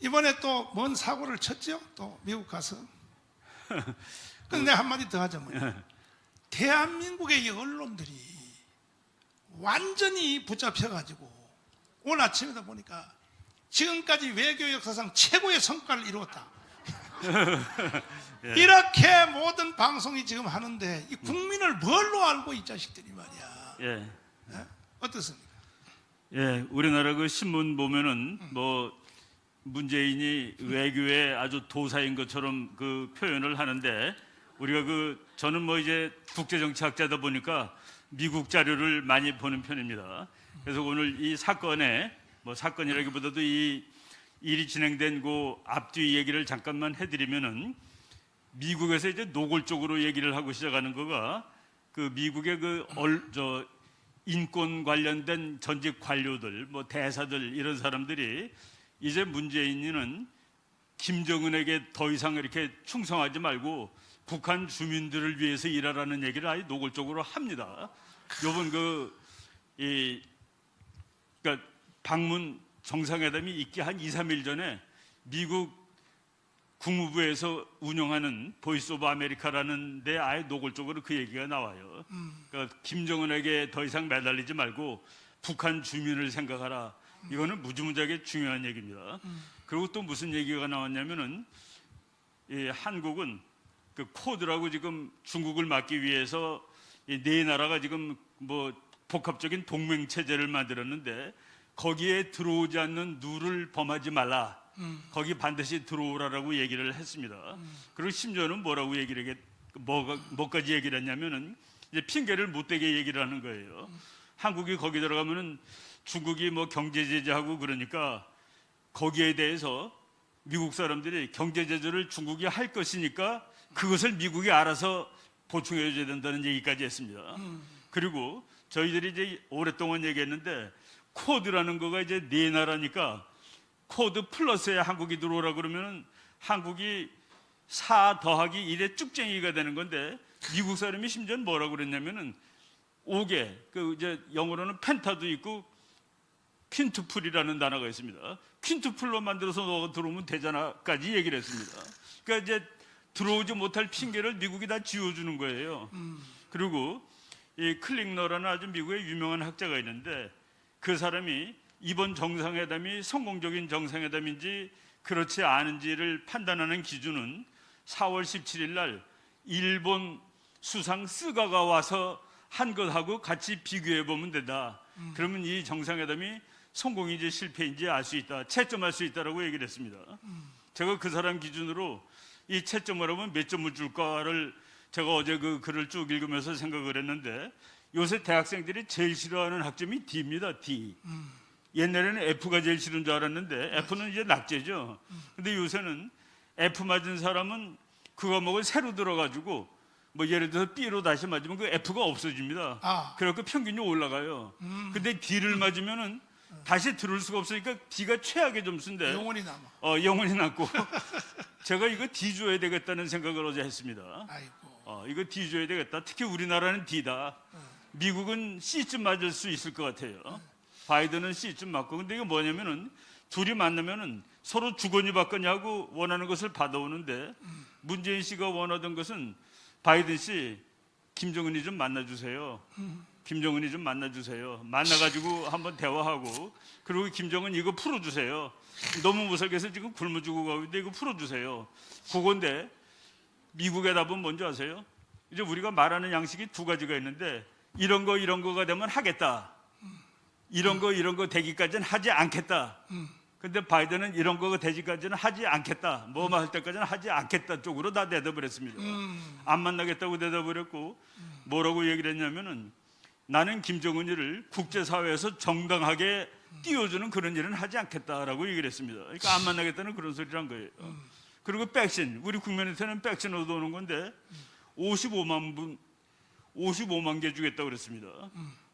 이번에 또 뭔 사고를 쳤죠? 또 미국 가서. 근데 한마디 더 하자면 대한민국의 이 언론들이 완전히 붙잡혀가지고 오늘 아침에도 보니까 지금까지 외교 역사상 최고의 성과를 이루었다. 이렇게 모든 방송이 지금 하는데 이 국민을 뭘로 알고 이 자식들이 말이야. 예. 예? 어떻습니까? 예, 우리나라 그 신문 보면은 뭐 문재인이 외교의 아주 도사인 것처럼 그 표현을 하는데 우리가 그 저는 뭐 이제 국제정치학자다 보니까 미국 자료를 많이 보는 편입니다. 그래서 오늘 이 사건에 뭐 사건이라기보다도 이 일이 진행된 그 앞뒤 얘기를 잠깐만 해드리면은 미국에서 이제 노골적으로 얘기를 하고 시작하는 거가 그 미국의 그저 인권 관련된 전직 관료들, 뭐 대사들 이런 사람들이 이제 문재인은 김정은에게 더 이상 이렇게 충성하지 말고 북한 주민들을 위해서 일하라는 얘기를 아예 노골적으로 합니다. 요번 그 이 그러니까 방문 정상회담이 있기 한 2, 3일 전에 미국 국무부에서 운영하는 보이스 오브 아메리카라는 데 아예 노골적으로 그 얘기가 나와요. 그러니까 김정은에게 더 이상 매달리지 말고 북한 주민을 생각하라. 이거는 무지무지하게 중요한 얘기입니다. 그리고 또 무슨 얘기가 나왔냐면은 이 한국은 그 코드라고 지금 중국을 막기 위해서 이 네 나라가 지금 뭐 복합적인 동맹 체제를 만들었는데 거기에 들어오지 않는 누를 범하지 말라. 거기 반드시 들어오라라고 얘기를 했습니다. 그리고 심지어는 뭐라고 얘기를 했, 뭐가 뭐까지 얘기를 했냐면은 이제 핑계를 못 대게 얘기를 하는 거예요. 한국이 거기 들어가면은 중국이 뭐 경제 제재하고 그러니까 거기에 대해서 미국 사람들이 경제 제재를 중국이 할 것이니까 그것을 미국이 알아서 보충해 줘야 된다는 얘기까지 했습니다. 그리고 저희들이 이제 오랫동안 얘기했는데 코드라는 거가 이제 네 나라니까 코드 플러스에 한국이 들어오라 그러면은 한국이 4 더하기 1의 쭉쟁이가 되는 건데 미국 사람이 심지어 뭐라고 그랬냐면은 5개 그 이제 영어로는 펜타도 있고 퀸투플이라는 단어가 있습니다. 퀸투플로 만들어서 너가 들어오면 되잖아까지 얘기를 했습니다. 그러니까 이제 들어오지 못할 핑계를 미국이 다 지어주는 거예요. 그리고 이 클링너라는 아주 미국의 유명한 학자가 있는데 그 사람이 이번 정상회담이 성공적인 정상회담인지 그렇지 않은지를 판단하는 기준은 4월 17일 날 일본 수상 스가가 와서 한 것하고 같이 비교해 보면 된다. 그러면 이 정상회담이 성공인지 실패인지 알 수 있다. 채점할 수 있다라고 얘기를 했습니다. 제가 그 사람 기준으로 이 채점을 하면 몇 점을 줄까를 제가 어제 그 글을 쭉 읽으면서 생각을 했는데 요새 대학생들이 제일 싫어하는 학점이 D입니다. D. 옛날에는 F가 제일 싫은 줄 알았는데 F는 이제 낙제죠. 근데 요새는 F 맞은 사람은 그 과목을 새로 들어가지고 뭐 예를 들어서 B로 다시 맞으면 그 F가 없어집니다. 아. 그래갖고 평균이 올라가요. 근데 D를 맞으면은 다시 들을 수가 없으니까 D가 최악의 점수인데 영원히 남아. 어, 영원히 남고 제가 이거 D 줘야 되겠다는 생각을 어제 했습니다. 아이고. 어, 이거 D 줘야 되겠다. 특히 우리나라는 D다. 미국은 C쯤 맞을 수 있을 것 같아요. 바이든은 C쯤 맞고. 근데 이거 뭐냐면은 둘이 만나면은 서로 주거니 받거니 하고 원하는 것을 받아오는데 문재인 씨가 원하던 것은 바이든 씨, 김정은이 좀 만나주세요. 김정은이 좀 만나주세요. 만나가지고 한번 대화하고 그리고 김정은 이거 풀어주세요. 너무 무섭게서 지금 굶어 죽고 가고 있는데 이거 풀어주세요. 그건데 미국의 답은 뭔지 아세요? 이제 우리가 말하는 양식이 두 가지가 있는데 이런 거 이런 거가 되면 하겠다. 이런 거 이런 거 되기까지는 하지 않겠다. 근데 바이든은 이런 거가 되기까지는 하지 않겠다. 뭐만 할 때까지는 하지 않겠다 쪽으로 다 대답을 했습니다. 안 만나겠다고 대답을 했고 뭐라고 얘기를 했냐면은 나는 김정은이를 국제사회에서 정당하게 띄워주는 그런 일은 하지 않겠다라고 얘기를 했습니다. 그러니까 안 만나겠다는 그런 소리란 거예요. 그리고 백신, 우리 국민한테는 백신 얻어오는 건데 55만 분, 55만 개 주겠다고 그랬습니다.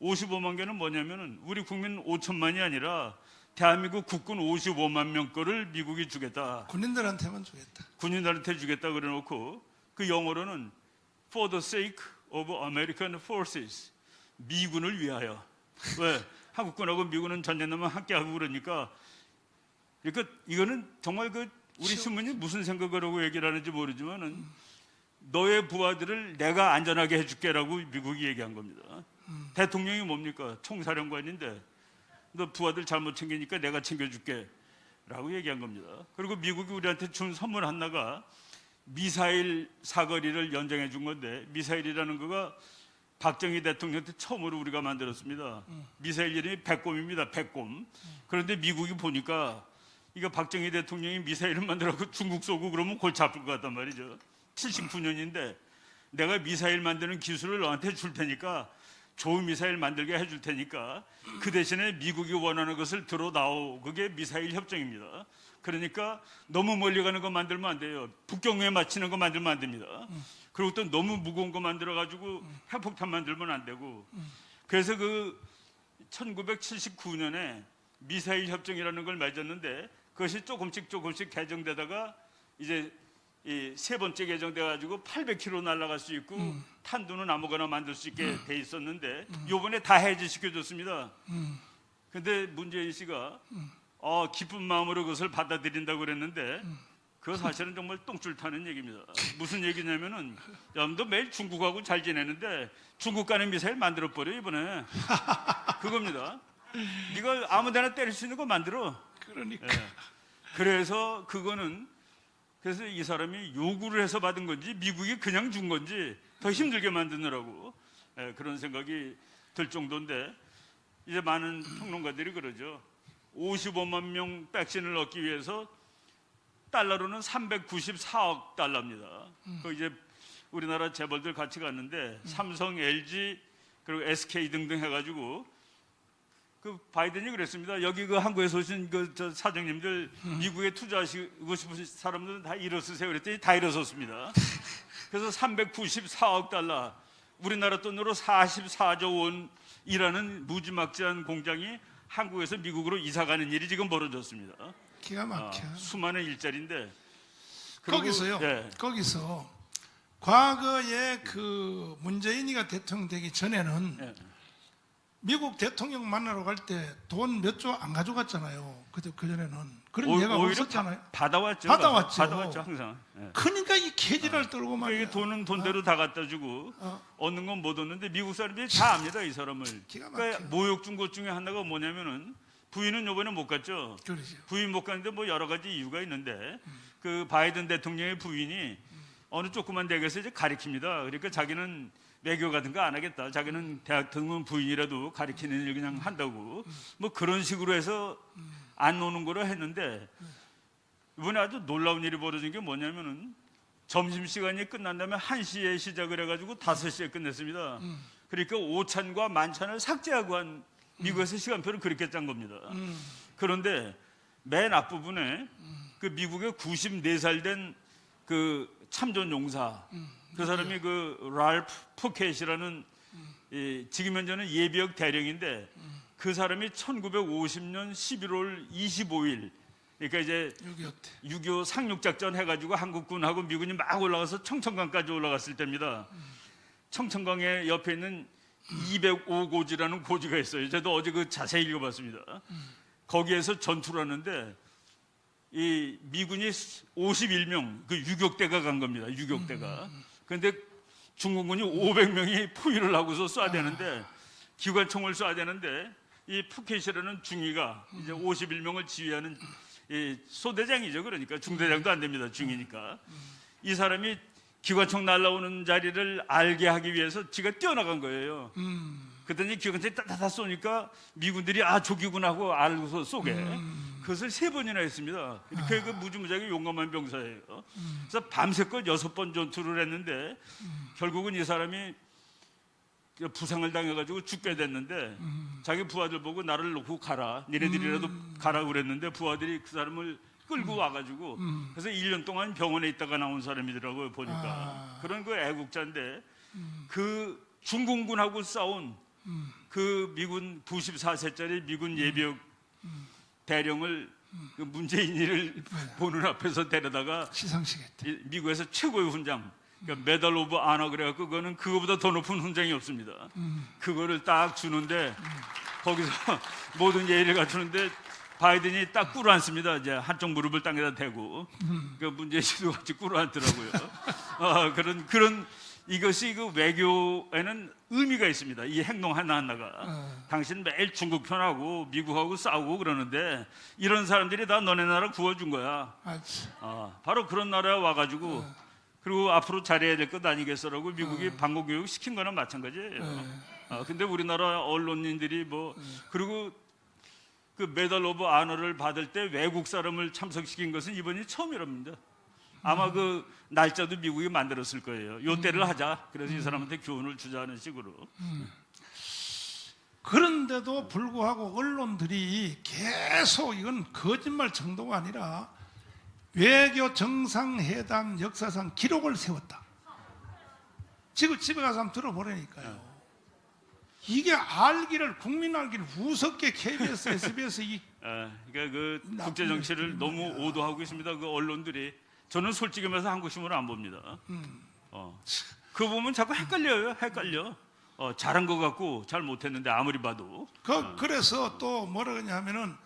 55만 개는 뭐냐면은 우리 국민 5천만이 아니라 대한민국 국군 55만 명 거를 미국이 주겠다. 군인들한테만 주겠다. 군인들한테 주겠다 그래 놓고 그 영어로는 for the sake of American forces 미군을 위하여 왜 한국군하고 미군은 전쟁 나면 함께 하고 그러니까 그러니까 이거는 정말 그 우리 신문이 무슨 생각을 하고 얘기를 하는지 모르지만은 너의 부하들을 내가 안전하게 해줄게라고 미국이 얘기한 겁니다. 대통령이 뭡니까? 총사령관인데 너 부하들 잘못 챙기니까 내가 챙겨줄게 라고 얘기한 겁니다. 그리고 미국이 우리한테 준 선물 하나가 미사일 사거리를 연장해 준 건데 미사일이라는 거가 박정희 대통령 때 처음으로 우리가 만들었습니다. 미사일 이름이 백곰입니다. 백곰. 그런데 미국이 보니까 이거 박정희 대통령이 미사일을 만들어서 중국 쏘고 그러면 골치 아플 것 같단 말이죠. 79년인데 내가 미사일 만드는 기술을 너한테 줄 테니까 좋은 미사일 만들게 해줄 테니까 그 대신에 미국이 원하는 것을 들어 나오 그게 미사일 협정입니다. 그러니까 너무 멀리 가는 거 만들면 안 돼요. 북경에 맞히는 거 만들면 안 됩니다. 그리고 또 너무 무거운 거 만들어 가지고 핵폭탄 만들면 안 되고 그래서 그 1979년에 미사일 협정이라는 걸 맺었는데 그것이 조금씩 조금씩 개정되다가 이제 이 세 번째 개정돼 가지고 800km 날아갈 수 있고 탄두는 아무거나 만들 수 있게 돼 있었는데 요번에 다 해제시켜 줬습니다. 근데 문재인 씨가 어, 기쁜 마음으로 그것을 받아들인다고 그랬는데 그거 사실은 정말 똥줄 타는 얘기입니다. 무슨 얘기냐면은 여러분도 매일 중국하고 잘 지내는데 중국 간의 미사일 만들어 버려 이번에 그겁니다. 네가 아무데나 때릴 수 있는 거 만들어. 그러니까 예. 그래서 그거는 그래서 이 사람이 요구를 해서 받은 건지 미국이 그냥 준 건지 더 힘들게 만드느라고 예, 그런 생각이 들 정도인데 이제 많은 평론가들이 그러죠. 55만 명 백신을 얻기 위해서 달러로는 394억 달러입니다. 그 이제 우리나라 재벌들 같이 갔는데 삼성, LG 그리고 SK 등등 해가지고 그 바이든이 그랬습니다. 여기 그 한국에서 오신 그 저 사장님들 미국에 투자하시고 싶은 사람들은 다 일어서세요. 그랬더니 다 일어섰습니다. 그래서 394억 달러 우리나라 돈으로 44조 원이라는 무지막지한 공장이 한국에서 미국으로 이사가는 일이 지금 벌어졌습니다. 기가 아, 막혀. 수많은 일자리인데 거기서요. 예. 거기서 과거에 그 문재인이가 대통령 되기 전에는 예. 미국 대통령 만나러 갈 때 돈 몇 조 안 가져갔잖아요. 그때 그 전에는 그런 오- 오히려 없었잖아요. 바- 받아왔죠. 받아왔죠. 받아왔죠 항상. 예. 그러니까 이 계지를 떨고 그러니까 말이야. 이게 돈은 돈대로 다 갖다 주고 어. 얻는 건 못 얻는데 미국 사람들이 다 압니다 이 사람을. 그러니까. 모욕 준 것 중에 하나가 뭐냐면은 부인은 요번에 못 갔죠. 그러죠. 부인 못 갔는데 뭐 여러 가지 이유가 있는데 그 바이든 대통령의 부인이 어느 조그만 대학에서 이제 가리킵니다. 그러니까 자기는 외교 같은 거 안 하겠다. 자기는 대학 등문 부인이라도 가리키는 일 그냥 한다고 뭐 그런 식으로 해서 안 노는 거로 했는데 이번에 아주 놀라운 일이 벌어진 게 뭐냐면은 점심 시간이 끝난 다음에 1시에 시작을 해가지고 5시에 끝냈습니다. 그러니까 오찬과 만찬을 삭제하고 한 미국에서 시간표를 그렇게 짠 겁니다. 음. 그런데 맨 앞부분에 그 미국의 94살 된 그 참전 용사 그 사람이 그 랄프 포켓이라는 이 지금 현재는 예비역 대령인데 그 사람이 1950년 11월 25일 그러니까 이제 6.25 때. 6.25 상륙작전 해가지고 한국군하고 미군이 막 올라가서 청천강까지 올라갔을 때입니다. 청천강의 옆에 있는 205고지라는 고지가 있어요. 저도 어제 그 자세히 읽어봤습니다. 거기에서 전투를 하는데 이 미군이 51명 그 유격대가 간 겁니다. 유격대가. 그런데 중국군이 500명이 포위를 하고서 쏴야 되는데 기관총을 쏴야 되는데 이 푸켓이라는 중위가 이제 51명을 지휘하는 이 소대장이죠. 그러니까 중대장도 안 됩니다. 중위니까 이 사람이 기관총 날라오는 자리를 알게 하기 위해서 지가 뛰어나간 거예요. 음. 그랬더니 기관총이 따다다 쏘니까 미군들이 아 저기구나 하고 알고서 쏘게 그것을 세 번이나 했습니다. 이렇게 그 무지무지하게 용감한 병사예요. 그래서 밤새껏 여섯 번 전투를 했는데 결국은 이 사람이 부상을 당해가지고 죽게 됐는데 자기 부하들 보고 나를 놓고 가라. 니네들이라도 가라 그랬는데 부하들이 그 사람을 끌고 와가지고 그래서 1년 동안 병원에 있다가 나온 사람이더라고요 보니까. 아. 그런 그 애국자인데 그 중공군하고 싸운 그 미군 94세짜리 미군 예비역 대령을 그 문재인이를 보는 앞에서 데려다가 시상식 했대. 이 미국에서 최고의 훈장 그러니까 메달 오브 아너 그래갖고 그거는 그거보다 더 높은 훈장이 없습니다. 그거를 딱 주는데 거기서 모든 예의를 갖추는데 바이든이 딱 꿇어 앉습니다. 이제 한쪽 무릎을 땅에다 대고 그 문재인 씨도 같이 꿇어 앉더라고요. 어, 그런 그런 이것이 그 외교에는 의미가 있습니다. 이 행동 하나 하나가 당신 매일 중국 편하고 미국하고 싸우고 그러는데 이런 사람들이 다 너네 나라 구워준 거야. 아, 바로 그런 나라에 와가지고 그리고 앞으로 잘해야 될 것 아니겠어라고 미국이 방공 교육 시킨 거나 마찬가지예요. 아, 근데 우리나라 언론인들이 뭐 그리고 그 메달 오브 아너를 받을 때 외국 사람을 참석시킨 것은 이번이 처음이랍니다. 아마 그 날짜도 미국이 만들었을 거예요. 요 때를 하자. 그래서 이 사람한테 교훈을 주자는 식으로. 그런데도 불구하고 언론들이 계속 이건 거짓말 정도가 아니라 외교 정상회담 역사상 기록을 세웠다. 지금 집에 가서 한번 들어보라니까요. 이게 알기를 국민 알기를 우습게 KBS, SBS 이 아, 그러니까 그 국제 정치를 너무. 오도하고 있습니다. 그 언론들이 저는 솔직히 말해서 한국 신문을 안 봅니다. 음. 어. 그 보면 자꾸 헷갈려요. 헷갈려. 어, 잘한 것 같고 잘 못했는데 아무리 봐도 그 그래서 또 뭐라 그러냐면은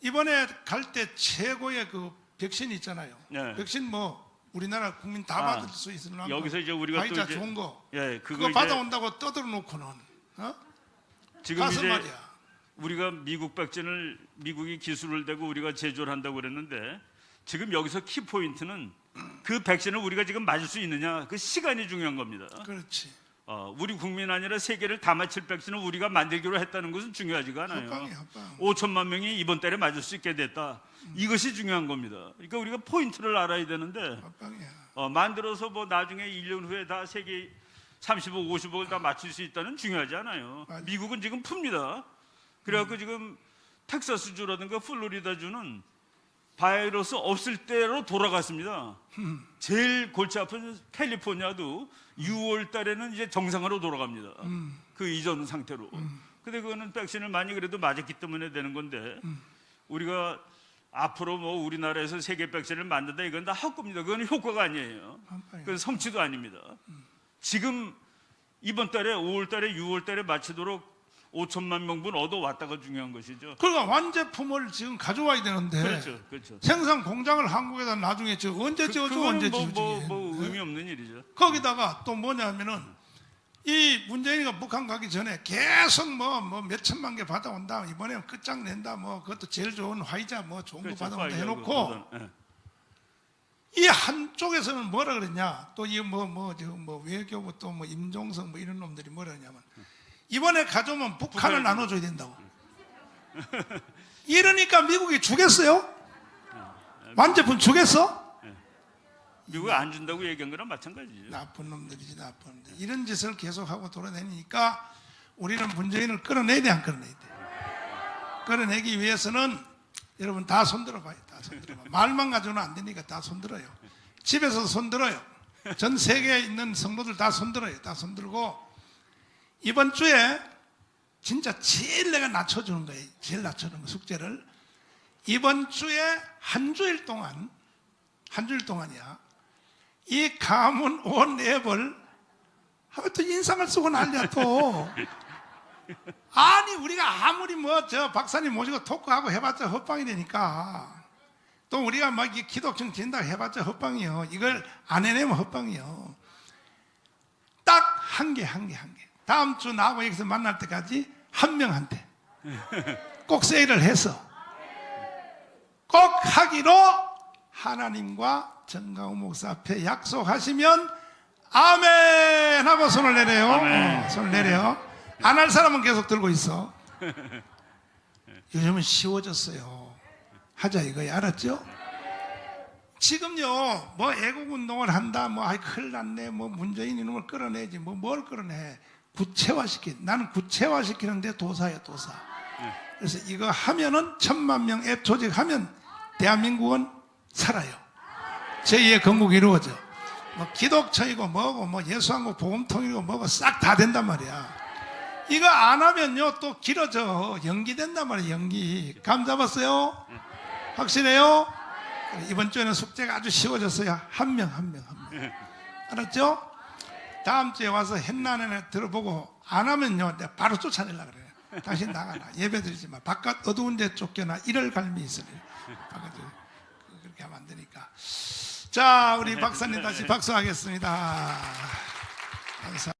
이번에 갈 때 최고의 그 백신 있잖아요. 네. 백신 뭐 우리나라 국민 다 아, 받을 수 있으나 여기서 이제 우리가 또 이제 좋은 거 예 그거 그거 이제 받아온다고 떠들어 놓고는 어? 지금 가서 이제 말이야. 우리가 미국 백신을 미국이 기술을 대고 우리가 제조를 한다고 그랬는데 지금 여기서 키 포인트는 그 백신을 우리가 지금 맞을 수 있느냐 그 시간이 중요한 겁니다. 그렇지. 어, 우리 국민 아니라 세계를 다 맞힐 백신을 우리가 만들기로 했다는 것은 중요하지가 않아요. 합방이 합방. 5천만 명이 이번 달에 맞을 수 있게 됐다. 이것이 중요한 겁니다. 그러니까 우리가 포인트를 알아야 되는데. 어, 만들어서 뭐 나중에 1년 후에 다 세계 30억, 50억을 다 맞출 수 있다는 중요하지 않아요. 맞아. 미국은 지금 풉니다. 그래갖고 지금 텍사스주라든가 플로리다주는 바이러스 없을 때로 돌아갔습니다. 제일 골치 아픈 캘리포니아도 6월 달에는 이제 정상으로 돌아갑니다. 음. 그 이전 상태로. 근데 그거는 백신을 많이 그래도 맞았기 때문에 되는 건데 우리가 앞으로 뭐 우리나라에서 세계 백신을 만든다 이건 다 헛겁니다. 그건 효과가 아니에요. 그건 성취도 아닙니다. 지금 이번 달에 5월 달에 6월 달에 마치도록 5천만 명분 얻어 왔다가 중요한 것이죠. 그러니까 완제품을 지금 가져와야 되는데 그렇죠. 그렇죠. 생산 공장을 한국에다 나중에 저 언제 그, 그거는 언제 뭐, 지어주지 뭐, 뭐 의미 없는 일이죠. 거기다가 또 뭐냐면은 이 문재인이가 북한 가기 전에 계속 뭐 뭐 몇천만 개 받아온다 이번에 끝장낸다 뭐 그것도 제일 좋은 화이자 뭐 좋은 그렇죠. 거 받아온다 해놓고 예. 이 한쪽에서는 뭐라 그랬냐 또 이 뭐뭐저뭐 외교부 또 뭐 임종석 뭐 이런 놈들이 뭐라 그러냐면 이번에 가져오면 북한을 나눠줘야 된다고. 이러니까 미국이 주겠어요? 완제품 주겠어? 미국이 안 준다고 얘기한 거랑 마찬가지죠. 나쁜 놈들이지 나쁜 놈들. 이런 짓을 계속하고 돌아다니니까 우리는 문재인을 끌어내야 돼 안 끌어내야 돼? 끌어내기 위해서는 여러분 다 손들어 봐요 다 손들어 봐. 말만 가지고는 안 되니까 다 손들어요. 집에서 손들어요. 전 세계에 있는 성도들 다 손들어요 다 손들고 이번 주에 진짜 제일 내가 낮춰주는 거예요. 제일 낮춰주는 거 숙제를. 이번 주에 한 주일 동안 한 주일 동안이야. 이 가문 온 앱을 또 인상을 쓰고 난리야 또. 아니 우리가 아무리 뭐 저 박사님 모시고 토크하고 해봤자 헛방이 되니까. 또 우리가 막이 기독청 진다 해봤자 헛방이요. 이걸 안 해내면 헛방이요. 딱 한 개 한 개 한 개 다음 주 나하고 여기서 만날 때까지 한 명한테 꼭 세일을 해서 꼭 하기로 하나님과 정강호 목사 앞에 약속하시면 아멘 하고 손을 내려요. 아멘. 어, 손을 내려. 안 할 사람은 계속 들고 있어. 요즘은 쉬워졌어요. 하자 이거야 알았죠? 지금요 뭐 애국 운동을 한다 뭐 아이 큰일 났네 뭐 문재인 이놈을 끌어내지 뭐 뭘 끌어내 구체화시키 나는 구체화시키는데 도사야 도사. 그래서 이거 하면은 천만 명 앱 조직하면 대한민국은 살아요. 제2의 건국이 이루어져. 뭐 기독처이고 뭐고 뭐 예수한국 복음통이고 뭐고 싹 다 된단 말이야. 이거 안 하면요 또 길어져. 연기된단 말이야 연기. 감 잡았어요? 확실해요? 이번 주에는 숙제가 아주 쉬워졌어요. 한 명 한 명 한명. 알았죠? 다음 주에 와서 hen나는 들어보고 안 하면요 내가 바로 쫓아내려 그래요 당신 나가라. 예배 드리지 마. 바깥 어두운 데 쫓겨나 이럴 갈미. 바깥에 그렇게 하면 안 되니까. 자, 우리 박사님 다시 박수하겠습니다. 감사.